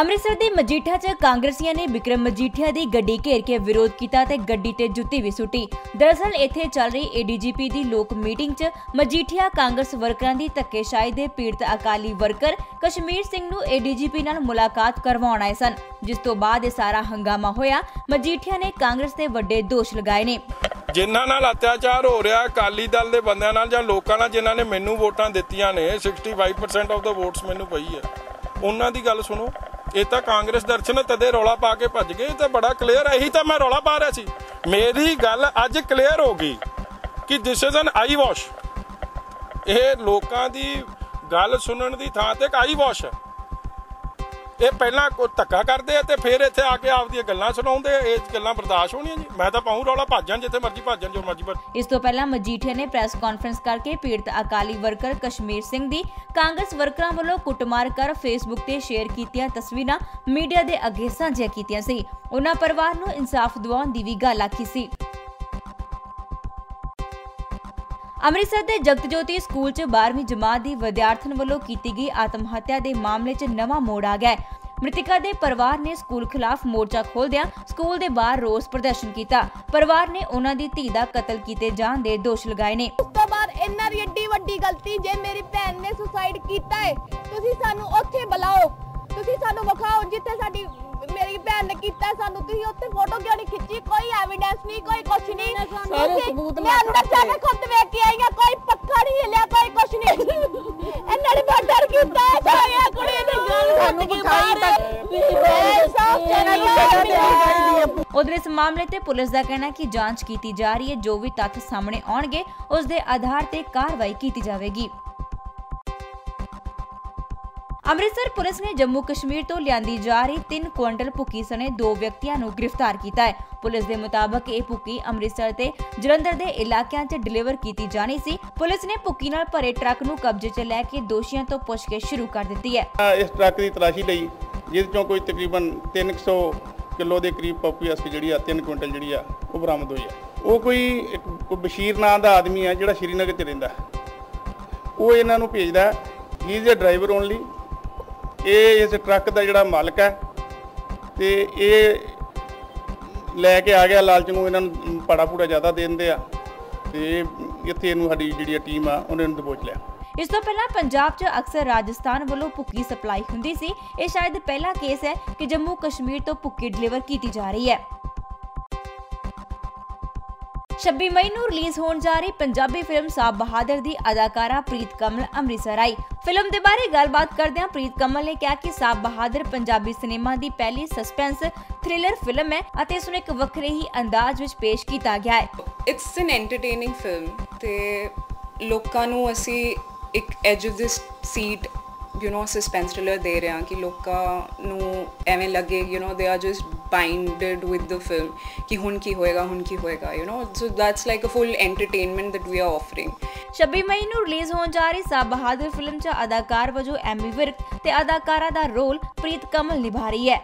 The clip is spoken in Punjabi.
ਅੰਮ੍ਰਿਤਸਰ ਦੇ ਮਜੀਠਾ 'ਚ ਕਾਂਗਰਸੀਆਂ ਨੇ ਵਿਕਰਮ ਮਜੀਠੀਆ ਦੀ ਗੱਡੀ ਘੇਰ ਕੇ ਵਿਰੋਧ ਕੀਤਾ ਤੇ ਗੱਡੀ ਤੇ ਜੁੱਤੀ ਵੀ ਸੁੱਟੀ। ਦਰਅਸਲ, ਇੱਥੇ ਚੱਲ ਰਹੀ ਏਡੀਜੀਪੀ ਦੀ ਲੋਕ ਮੀਟਿੰਗ 'ਚ ਮਜੀਠੀਆ ਕਾਂਗਰਸ ਵਰਕਰਾਂ ਦੀ ਧੱਕੇਸ਼ਾਹੀ ਦੇ ਪੀੜਤ ਅਕਾਲੀ ਵਰਕਰ ਕਸ਼ਮੀਰ ਸਿੰਘ ਨੂੰ ਏਡੀਜੀਪੀ ਨਾਲ ਮੁਲਾਕਾਤ ਕਰਵਾਉਣ ਆਏ ਸਨ। ਜਿਸ ਤੋਂ ਬਾਅਦ ਇਹ ਸਾਰਾ ਹੰਗਾਮਾ ਹੋਇਆ, ਮਜੀਠੀਆ ਨੇ ਕਾਂਗਰਸ ਤੇ ਵੱਡੇ ਦੋਸ਼ ਲਗਾਏ ਨੇ। ਜਿਨ੍ਹਾਂ ਨਾਲ ਅਤਿਆਚਾਰ ਹੋ ਰਿਹਾ, ਅਕਾਲੀ ਦਲ ਦੇ ਬੰਦਿਆਂ ਨਾਲ ਜਾਂ ਲੋਕਾਂ ਨਾਲ ਜਿਨ੍ਹਾਂ ਨੇ ਮੈਨੂੰ ਵੋਟਾਂ ਦਿੱਤੀਆਂ ਨੇ 65% ਆਫ ਦਾ ਵੋਟਸ ਮੈਨੂੰ ਪਈ ਹੈ। ਉਹਨਾਂ ਦੀ ਗੱਲ ਸੁਣੋ। ਇਹ ਤਾਂ ਕਾਂਗਰਸ ਦਰਸ਼ਨ ਤਦੇ ਰੌਲਾ ਪਾ ਕੇ ਭੱਜ ਗਏ ਤਾਂ ਬੜਾ ਕਲੀਅਰ ਇਹੀ ਤਾਂ ਮੈਂ ਰੌਲਾ ਪਾ ਰਿਹਾ ਸੀ। ਮੇਰੀ ਗੱਲ ਅੱਜ ਕਲੀਅਰ ਹੋ ਗਈ ਕਿ this is an I wash ਇਹ ਲੋਕਾਂ ਦੀ ਗੱਲ ਸੁਣਨ ਦੀ ਥਾਂ ਤੇ ਇੱਕ ਆਈ ਵਾਸ਼ ਹੈ। ਇਹ ਪਹਿਲਾਂ ਕੋ ਧੱਕਾ ਕਰਦੇ ਆ ਤੇ ਫਿਰ ਇੱਥੇ ਆ ਕੇ ਆਪਦੀਆਂ ਗੱਲਾਂ ਸੁਣਾਉਂਦੇ ਇਹ ਗੱਲਾਂ ਬਰਦਾਸ਼ਤ ਹੋਣੀਆਂ ਜੀ। ਮੈਂ ਤਾਂ ਪਾਉਂ ਰੌਲਾ ਭੱਜਣ ਜਿੱਥੇ ਮਰਜ਼ੀ ਭੱਜਣ ਜੋ ਮਰਜ਼ੀ ਭੱਜ ਇਸ ਤੋਂ ਪਹਿਲਾਂ ਮਜੀਠੀਆ ਨੇ ਪ੍ਰੈਸ ਕਾਨਫਰੰਸ ਕਰਕੇ ਪੀੜਤ ਅਕਾਲੀ ਵਰਕਰ ਕਸ਼ਮੀਰ ਸਿੰਘ ਦੀ ਕਾਂਗਰਸ ਵਰਕਰਾਂ ਵੱਲੋਂ ਕੁੱਟਮਾਰ ਕਰ ਫੇਸਬੁੱਕ ਤੇ ਸ਼ੇਅਰ ਕੀਤੀਆਂ ਤਸਵੀਰਾਂ ਮੀਡੀਆ ਦੇ ਅੱਗੇ ਸਾਂਝੀਆਂ ਕੀਤੀਆਂ ਸੀ। ਉਹਨਾਂ ਪਰਿਵਾਰ ਨੂੰ ਇਨਸਾਫ ਦਿਵਾਉਣ ਦੀ ਵੀ ਗੱਲ ਆਖੀ ਸੀ। ਅੰਮ੍ਰਿਤਸਰ ਦੇ ਜਗਤ ਜੋਤੀ ਸਕੂਲ 'ਚ 12ਵੀਂ ਜਮਾਤ ਦੀ ਵਿਦਿਆਰਥਣ ਵੱਲੋਂ ਕੀਤੀ ਗਈ ਆਤਮ ਹੱਤਿਆ ਦੇ ਮਾਮਲੇ 'ਚ ਨਵਾਂ ਮੋੜ ਆ ਗਿਆ ਮ੍ਰਿਤਕਾ ਦੇ ਪਰਿਵਾਰ ਨੇ ਸਕੂਲ ਖਿਲਾਫ ਮੋਰਚਾ ਖੋਲ੍ਹਦਿਆਂ ਸਕੂਲ ਦੇ ਬਾਹਰ ਰੋਸ ਪ੍ਰਦਰਸ਼ਨ ਕੀਤਾ। ਪਰਿਵਾਰ ਨੇ ਉਹਨਾਂ ਦੀ ਧੀ ਦਾ ਕਤਲ ਕੀਤੇ ਜਾਣ ਦੇ ਦੋਸ਼ ਲਗਾਏ ਨੇ। ਉਸ ਤੋਂ ਬਾਅਦ ਇਹਨਾਂ ਏਡੀ ਵੱਡੀ ਗਲਤੀ ਜੇ ਮੇਰੀ ਭੈਣ ਨੇ ਸੁਸਾਈਡ ਕੀਤਾ ਹੈ ਤੁਸੀਂ ਸਾਨੂੰ ਉੱਥੇ ਬੁਲਾਓ, ਤੁਸੀਂ ਸਾਨੂੰ ਵਿਖਾਓ ਜਿੱਥੇ ਸਾਡੀ ਮੇਰੀ ਭੈਣ ਨੇ ਕੀਤਾ ਸਾਨੂੰ ਤੁਸੀਂ ਉੱਥੇ ਫੋਟੋ ਕਿਉਂ ਨਹੀਂ ਖਿੱਚੀ? ਕੋਈ ਐਵੀਡੈਂਸ ਨਹੀਂ ਕੋਈ ਕੁਛ ਨਹੀਂ। ਸਾਰੇ ਸਬੂਤ ਮੈਂ ਅੰਦਰ ਜਾ ਕੇ ਖੁਦ ਵੇਖ ਕੇ ਆਈ ਕੋਈ ਪੱਖਾ ਨਹੀਂ ਹਿੱਲਿਆ ਕੋਈ ਕੁਛ ਨਹੀਂ। ਇਹਨਾਂ ਨੇ ਮਰਡਰ ਕੀਤਾ ਹੈ ਸਾਰਿਆ ਕੁੜੀ ਦੀ ਗੱਲ ਸਾਨੂੰ ਵਿਖਾਈ ਤਾਂ ਸਾਫ਼ ਚੈਨਲ ਉਧਰ ਇਸ ਮਾਮਲੇ ਤੇ ਪੁਲਿਸ ਦਾ ਕਹਿਣਾ ਕਿ ਜਾਂਚ ਕੀਤੀ ਜਾ ਰਹੀ ਹੈ ਜੋ ਵੀ ਤੱਥ ਸਾਹਮਣੇ ਆਉਣਗੇ ਉਸ ਦੇ ਆਧਾਰ ਤੇ ਕਾਰਵਾਈ ਕੀਤੀ ਜਾਵੇਗੀ। ਅੰਮ੍ਰਿਤਸਰ ਪੁਲਿਸ ਨੇ ਜੰਮੂ ਕਸ਼ਮੀਰ ਤੋਂ ਲਿਆਂਦੀ ਜਾ ਰਹੀ 3 ਕੁਇੰਟਲ ਭੁੱਕੀ ਸਣੇ ਦੋ ਵਿਅਕਤੀਆਂ ਨੂੰ ਗ੍ਰਿਫਤਾਰ ਕੀਤਾ ਹੈ। ਪੁਲਿਸ ਦੇ ਮੁਤਾਬਕ ਇਹ ਭੁੱਕੀ ਅੰਮ੍ਰਿਤਸਰ ਤੇ ਜਲੰਧਰ ਦੇ ਇਲਾਕਿਆਂ 'ਚ ਡਿਲੀਵਰ ਕੀਤੀ ਜਾਣੀ ਸੀ। ਪੁਲਿਸ ਨੇ ਭੁੱਕੀ ਨਾਲ ਭਰੇ ਟਰੱਕ ਨੂੰ ਕਬਜ਼ੇ 'ਚ ਲੈ ਕੇ ਦੋਸ਼ੀਆਂ ਤੋਂ ਪੁੱਛਗਿੱਛ ਸ਼ੁਰੂ ਕਰ ਦਿੱਤੀ ਹੈ। ਇਸ ਟਰੱਕ ਦੀ ਤਲਾਸ਼ੀ ਲਈ ਜਿਸ ਚੋਂ ਕੋਈ ਤਕਰੀਬਨ 300 ਕਿਲੋ ਦੇ ਕਰੀਬ ਪਪੂਲਸ ਜਿਹੜੀ ਆ 3 ਕੁਇੰਟਲ ਜਿਹੜੀ ਆ, ਉਹ ਬਰਾਮਦ ਹੋਈ ਆ। ਉਹ ਕੋਈ ਇੱਕ ਬਸ਼ੀਰ ਨਾਂ ਦਾ ਆਦਮੀ ਆ ਜਿਹੜਾ ਸ਼੍ਰੀਨਗਰ 'ਚ ਰਹਿੰਦਾ। ਉਹ ਇਹਨਾਂ ਨੂੰ ਭੇਜਦਾ he is a driver only ਇਹ ਇਸ ਟਰੱਕ ਦਾ ਜਿਹੜਾ ਮਾਲਕ ਹੈ ਤੇ ਇਹ ਲੈ ਕੇ ਆ ਗਿਆ, ਲਾਲਚ ਨੂੰ ਇਹਨਾਂ ਨੂੰ ਪਾੜਾ ਪੂੜਾ ਜ਼ਿਆਦਾ ਦੇ ਦਿੰਦੇ ਆ ਤੇ ਇੱਥੇ ਇਹਨੂੰ ਸਾਡੀ ਜਿਹੜੀ ਟੀਮ ਆ, ਉਹਨੇ ਨੂੰ ਦਬੋਚ ਲਿਆ। ਇਸ ਤੋਂ ਪਹਿਲਾਂ ਪੰਜਾਬ 'ਚ ਅਕਸਰ ਰਾਜਸਥਾਨ ਵੱਲੋਂ ਭੁੱਕੀ ਸਪਲਾਈ ਹੁੰਦੀ ਸੀ। ਇਹ ਸ਼ਾਇਦ ਪਹਿਲਾ ਕੇਸ ਹੈ ਕਿ ਜੰਮੂ ਕਸ਼ਮੀਰ ਤੋਂ ਭੁੱਕੀ ਡਿਲੀਵਰ ਕੀਤੀ ਜਾ ਰਹੀ ਹੈ। 26 ਮਈ ਨੂੰ ਰਿਲੀਜ਼ ਹੋਣ ਜਾ ਰਹੀ ਪੰਜਾਬੀ ਫਿਲਮ ਸਾਬ ਬਹਾਦਰ ਦੀ ਅਦਾਕਾਰਾ ਪ੍ਰੀਤ ਕਮਲ ਅੰਮ੍ਰਿਤਸਰ ਆਈ। ਫਿਲਮ ਦੇ ਬਾਰੇ ਗੱਲਬਾਤ ਕਰਦਿਆਂ ਪ੍ਰੀਤ ਕਮਲ ਨੇ ਕਿਹਾ ਕਿ ਸਾਬ ਬਹਾਦਰ ਪੰਜਾਬੀ ਸਿਨੇਮਾ ਦੀ ਪਹਿਲੀ ਸਸਪੈਂਸ ਥ੍ਰਿਲਰ ਫਿਲਮ ਹੈ ਅਤੇ ਇਸ ਨੂੰ ਇੱਕ ਵੱਖਰੇ ਹੀ ਅੰਦਾਜ਼ ਵਿੱਚ ਪੇਸ਼ ਕੀਤਾ ਗਿਆ ਹੈ। ਇਟਸ ਐਨ ਐਂਟਰਟੇਨਿੰਗ ਫਿਲਮ ਤੇ ਲੋਕਾਂ ਨੂੰ ਅਸੀਂ ਇੱਕ edge of this seat you know suspense thriller ਦੇ ਰਹੇ ਹਾਂ ਕਿ ਲੋਕਾਂ ਨੂੰ ਐਵੇਂ ਲੱਗੇ you know they are just binded with the film ਕਿ ਹੁਣ ਕੀ ਹੋਏਗਾ ਹੁਣ ਕੀ ਹੋਏਗਾ you know so that's like a full entertainment that we are offering 26 ਮਈ ਨੂੰ ਰਿਲੀਜ਼ ਹੋਣ ਜਾ ਰਹੀ ਸਾਬ ਬਹਾਦਰ ਫਿਲਮ 'ਚ ਅਦਾਕਾਰ ਵਜੋਂ ਐਮੀ ਵਿਰਕ ਤੇ ਅਦਾਕਾਰਾ ਦਾ ਰੋਲ ਪ੍ਰੀਤ ਕਮਲ ਨਿਭਾ ਰਹੀ ਹੈ